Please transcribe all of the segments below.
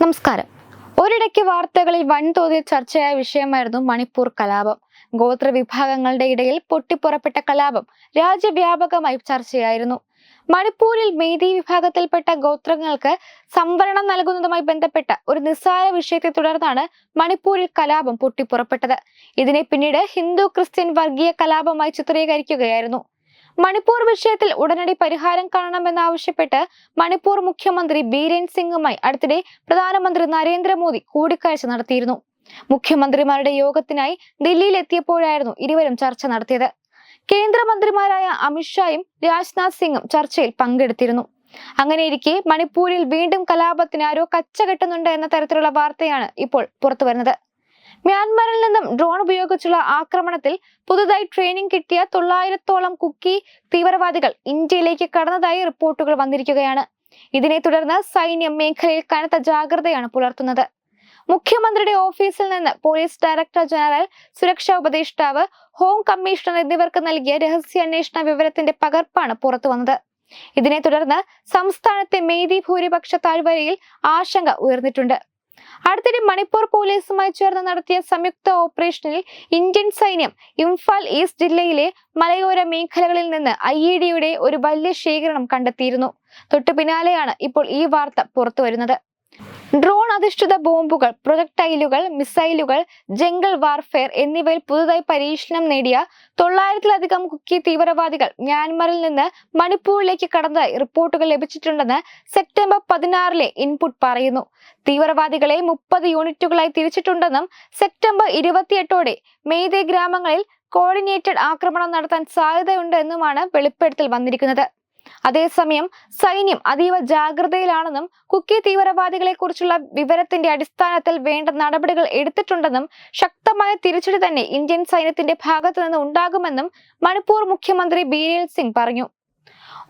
നമസ്കാരം. ഒരിടയ്ക്ക് വാർത്തകളിൽ വൻതോതിൽ ചർച്ചയായ വിഷയമായിരുന്നു മണിപ്പൂർ കലാപം. ഗോത്ര വിഭാഗങ്ങളുടെ ഇടയിൽ പൊട്ടിപ്പുറപ്പെട്ട കലാപം രാജ്യവ്യാപകമായി ചർച്ചയായിരുന്നു. മണിപ്പൂരിൽ മേധി വിഭാഗത്തിൽപ്പെട്ട ഗോത്രങ്ങൾക്ക് സംവരണം നൽകുന്നതുമായി ബന്ധപ്പെട്ട ഒരു നിസ്സാര വിഷയത്തെ തുടർന്നാണ് മണിപ്പൂരിൽ കലാപം പൊട്ടിപ്പുറപ്പെട്ടത്. ഇതിനെ പിന്നീട് ഹിന്ദു ക്രിസ്ത്യൻ വർഗീയ കലാപമായി ചിത്രീകരിക്കുകയായിരുന്നു. മണിപ്പൂർ വിഷയത്തിൽ ഉടനടി പരിഹാരം കാണണമെന്നാവശ്യപ്പെട്ട് മണിപ്പൂർ മുഖ്യമന്ത്രി ബീരേൻ സിംഗുമായി അടുത്തിടെ പ്രധാനമന്ത്രി നരേന്ദ്രമോദി കൂടിക്കാഴ്ച നടത്തിയിരുന്നു. മുഖ്യമന്ത്രിമാരുടെ യോഗത്തിനായി ഡൽഹിയിൽ എത്തിയപ്പോഴായിരുന്നു ഇരുവരും ചർച്ച നടത്തിയത്. കേന്ദ്രമന്ത്രിമാരായ അമിത്ഷായും രാജ്നാഥ് സിംഗും ചർച്ചയിൽ പങ്കെടുത്തിരുന്നു. അങ്ങനെയിരിക്കെ മണിപ്പൂരിൽ വീണ്ടും കലാപത്തിന് ആരോ കച്ച കെട്ടുന്നുണ്ട് എന്ന തരത്തിലുള്ള വാർത്തയാണ് ഇപ്പോൾ പുറത്തുവരുന്നത്. മ്യാൻമറിൽ നിന്നും ഡ്രോൺ ഉപയോഗിച്ചുള്ള ആക്രമണത്തിൽ പുതുതായി ട്രെയിനിങ് കിട്ടിയ തൊള്ളായിരത്തോളം കുക്കി തീവ്രവാദികൾ ഇന്ത്യയിലേക്ക് കടന്നതായി റിപ്പോർട്ടുകൾ വന്നിരിക്കുകയാണ്. ഇതിനെ തുടർന്ന് സൈന്യം മേഖലയിൽ കനത്ത ജാഗ്രതയാണ് പുലർത്തുന്നത്. മുഖ്യമന്ത്രിയുടെ ഓഫീസിൽ നിന്ന് പോലീസ് ഡയറക്ടർ ജനറൽ സുരക്ഷാ ഉപദേഷ്ടാവ് ഹോം കമ്മീഷണർ എന്നിവർക്ക് നൽകിയ രഹസ്യാന്വേഷണ വിവരത്തിന്റെ പകർപ്പാണ് പുറത്തു വന്നത്. ഇതിനെ തുടർന്ന് സംസ്ഥാനത്തെ മെയ്തി ഭൂരിപക്ഷ താഴ്വരയിൽ ആശങ്ക ഉയർന്നിട്ടുണ്ട്. അടുത്തിടെ മണിപ്പൂർ പോലീസുമായി ചേർന്ന് നടത്തിയ സംയുക്ത ഓപ്പറേഷനിൽ ഇന്ത്യൻ സൈന്യം ഇംഫാൽ ഈസ്റ്റ് ജില്ലയിലെ മലയോര മേഖലകളിൽ നിന്ന് ഐ ഒരു വലിയ ശേഖരണം കണ്ടെത്തിയിരുന്നു. തൊട്ടു പിന്നാലെയാണ് ഇപ്പോൾ ഈ വാർത്ത പുറത്തു വരുന്നത്. ഡ്രോൺ അധിഷ്ഠിത ബോംബുകൾ പ്രൊജക്ടൈലുകൾ മിസൈലുകൾ ജംഗിൾ വാർഫെയർ എന്നിവയിൽ പുതുതായി പരീക്ഷണം നേടിയ തൊള്ളായിരത്തിലധികം കുക്കി തീവ്രവാദികൾ മ്യാൻമറിൽ നിന്ന് മണിപ്പൂരിലേക്ക് കടന്നതായി റിപ്പോർട്ടുകൾ ലഭിച്ചിട്ടുണ്ടെന്ന് സെപ്റ്റംബർ പതിനാറിലെ ഇൻപുട്ട് പറയുന്നു. തീവ്രവാദികളെ മുപ്പത് യൂണിറ്റുകളായി തിരിച്ചിട്ടുണ്ടെന്നും സെപ്റ്റംബർ ഇരുപത്തിയെട്ടോടെ മെയ്തേ ഗ്രാമങ്ങളിൽ കോർഡിനേറ്റഡ് ആക്രമണം നടത്താൻ സാധ്യതയുണ്ട് എന്നുമാണ് വെളിപ്പെടുത്തൽ വന്നിരിക്കുന്നത്. അതേസമയം സൈന്യം അതീവ ജാഗ്രതയിലാണെന്നും കുക്കി തീവ്രവാദികളെ കുറിച്ചുള്ള വിവരത്തിന്റെ അടിസ്ഥാനത്തിൽ വേണ്ട നടപടികൾ എടുത്തിട്ടുണ്ടെന്നും ശക്തമായ തിരിച്ചടി തന്നെ ഇന്ത്യൻ സൈന്യത്തിന്റെ ഭാഗത്തു നിന്ന് ഉണ്ടാകുമെന്നും മണിപ്പൂർ മുഖ്യമന്ത്രി ബീരേൽ സിംഗ് പറഞ്ഞു.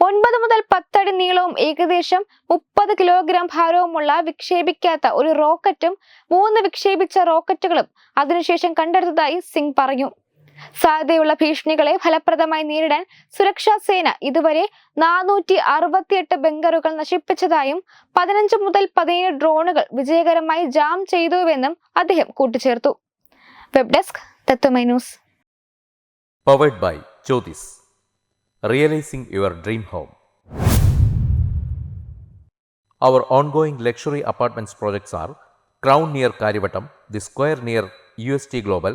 ഒൻപത് മുതൽ പത്തടി നീളവും ഏകദേശം മുപ്പത് കിലോഗ്രാം ഭാരവുമുള്ള വിക്ഷേപിക്കാത്ത ഒരു റോക്കറ്റും മൂന്ന് വിക്ഷേപിച്ച റോക്കറ്റുകളും അതിനുശേഷം കണ്ടെടുത്തതായി സിംഗ് പറഞ്ഞു. സാധ്യതയുള്ള ഭീഷണികളെ ഫലപ്രദമായി നേരിടാൻ സുരക്ഷാ സേന ഇതുവരെ നാനൂറ്റി അറുപത്തിയെട്ട് ബങ്കറുകൾ നശിപ്പിച്ചതായും പതിനഞ്ച് മുതൽ പതിനേഴ് ഡ്രോണുകൾ വിജയകരമായി ജാം ചെയ്തുവെന്നും അദ്ദേഹം കൂട്ടിച്ചേർത്തു. Web desk Tatwamayi news. Powered by Jyothis realising your dream home our ongoing luxury apartments projects are Crown near Karyavattom the Square near U S T Crown